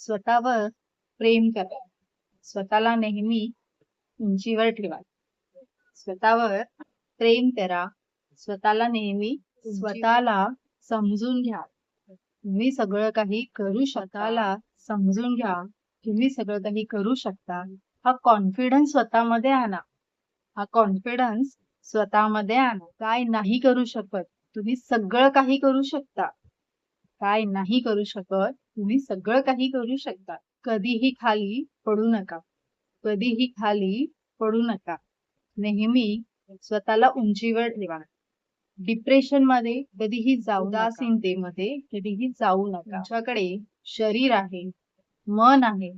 स्वतःवर प्रेम करा. स्वतःला नेहमी उंचीवर ठेवा. स्वतःवर प्रेम करा. स्वतःला नेहमी स्वतःला समजून घ्या. तुम्ही सगळं काही करू स्वतःला समजून घ्या. तुम्ही सगळं काही करू शकता. हा कॉन्फिडन्स स्वतःमध्ये आणा. हा कॉन्फिडन्स स्वतःमध्ये आणा. काय नाही करू शकत तुम्ही सगळं काही करू शकता. काय नाही करू शकत तुम्ही सगळं काही करू शकता. कधीही खाली पडू नका. कधीही खाली पडू नका. नेहमी स्वतःला उंचीवर ठेवा. डिप्रेशनमध्ये कधीही जाऊ उदासीनतेमध्ये कधीही जाऊ नका. तुमच्याकडे शरीर आहे मन आहे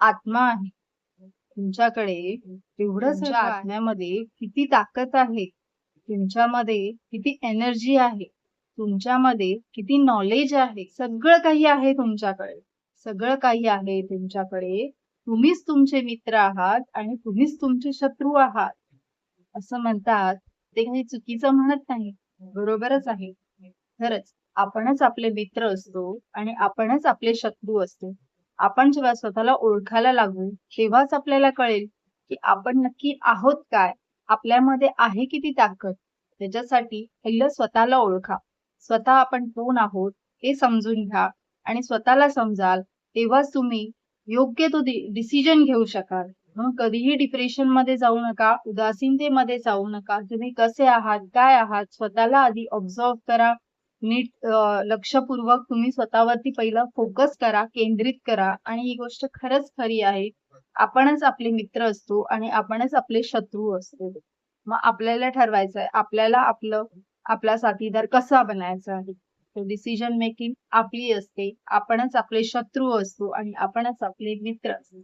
आत्मा आहे. तुमच्याकडे तेवढं तुमच्या आत्म्यामध्ये किती ताकद आहे. तुमच्यामध्ये किती एनर्जी आहे. तुमच्यामध्ये किती नॉलेज आहे? सगळं काही आहे तुमच्याकडे. सगळं काही आहे तुमच्याकडे. तुम्हीच तुमचे मित्र आहात आणि तुम्हीच तुमचे शत्रू आहात. असं म्हणतात. ते काही चुकीचं म्हणत नाही. बरोबरच आहे. खरंच आपणच आपले मित्र असतो आणि आपणच आपले शत्रू असतो. आपण जेव्हा स्वतःला ओळखायला लागू तेव्हाच आपल्याला कळेल की आपण नक्की आहोत काय. आपल्यामध्ये आहे किती ताकद. त्याच्यासाठी पहिलं स्वतःला ओळखा. स्वतः आपण कोण आहोत हे समजून घ्या. आणि स्वतःला समजाल तेव्हाच तुम्ही योग्य तो डिसिजन घेऊ शकाल. म्हणून कधीही डिप्रेशनमध्ये जाऊ नका उदासीनतेमध्ये जाऊ नका. तुम्ही कसे आहात काय आहात स्वतःला आधी ऑब्झर्व करा. नीट लक्षपूर्वक तुम्ही स्वतःवरती पहिला फोकस करा केंद्रित करा. आणि ही गोष्ट खरंच खरी आहे. आपणच आपले मित्र असतो आणि आपणच आपले शत्रू असतो. मग आपल्याला ठरवायचं आहे आपल्याला आपलं आपला साथीदार कसा बनायचा आहे? तो डिसिजन मेकिंग आपली असते. आपणच आपले शत्रू असतो आणि आपणच आपले मित्र असतो.